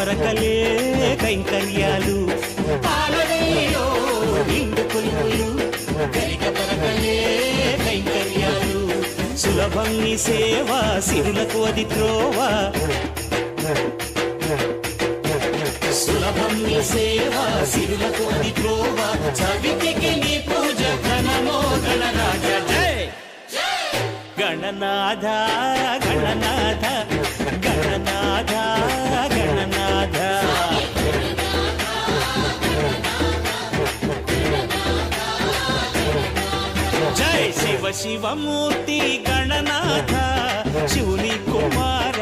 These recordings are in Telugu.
పరకలే కైంకర్యాలు. పాలవెల్లిలో నిండు కొలువులు గరిక పరకలే కైంకర్యాలు. సులభం నీ సేవ సిరులకు అది త్రోవ. సులభం నీ సేవ సిరులకు అది త్రోవ. చవికి నీ పూజ ఘనమో గణరాజ. గణనాథ గణనాథ గణనాథ. శివమూర్తి గణనాథ శివుని కుమార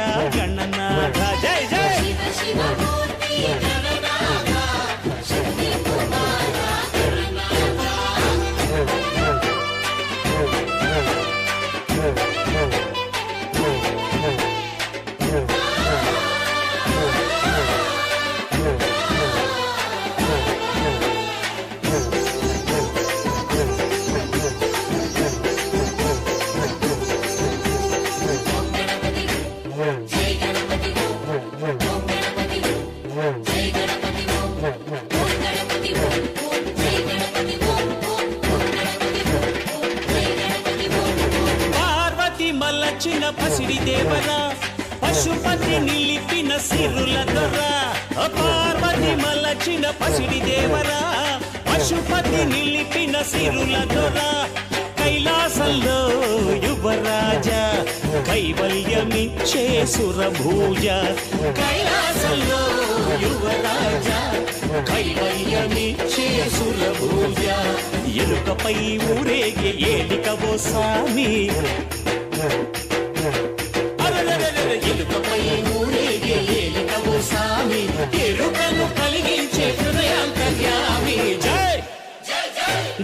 పార్వతి పసిడి దేవరా పశుపతి నిలిపిన సిరుల దొర. పార్వతి మలచిన పసిడి దేవరా పశుపతి నిలిపిన సిరుల దొర. కైలాసంలో యువరాజ కైవల్యమిచ్చే సురభూజ. కైలాసంలో యువరాజ కైవల్యమిచ్చే సురభూజ. ఎలుకపై ఊరేగే ఏలికవో సామి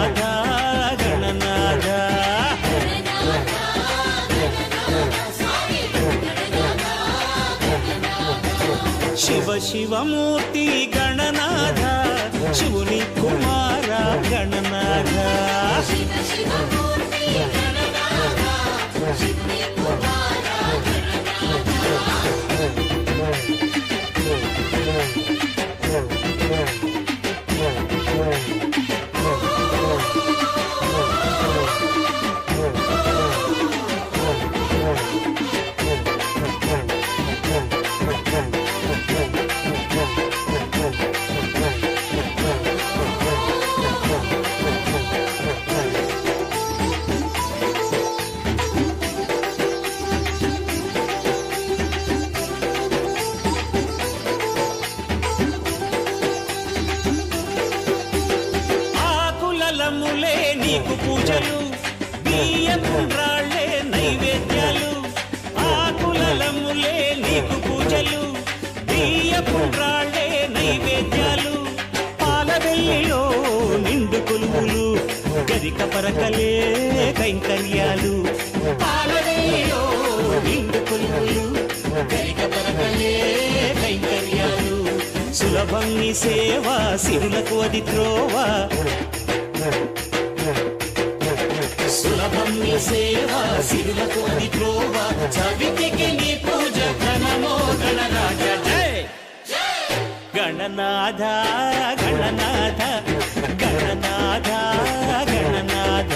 గణనాథ గణనాథ శివ శివమూర్తి గణనాథ శివుని బియ్యపుండ్రాళ్ళే నైవేద్యాలు పాలవెల్లిలో నిండు కొలువులు గరిక పరకలే కైంకర్యాలు. పాలవెల్లిలో నిండు కొలువులు గరిక పరకలే కైంకర్యాలు. సులభం నీ సేవ సిరులకు అది త్రోవ. సులభం నీ సేవ సిరులకు అది త్రోవ. చవితికి నీ పూజ ఘనమో గణరాజ గణనాథ గణనాథ గణనాథ గణనాథ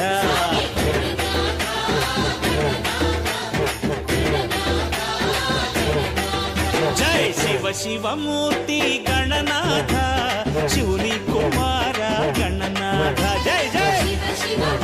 జై శివ శివమూర్తి గణనాథ శివుని కుమార గణనాథ జై జై శివ శివ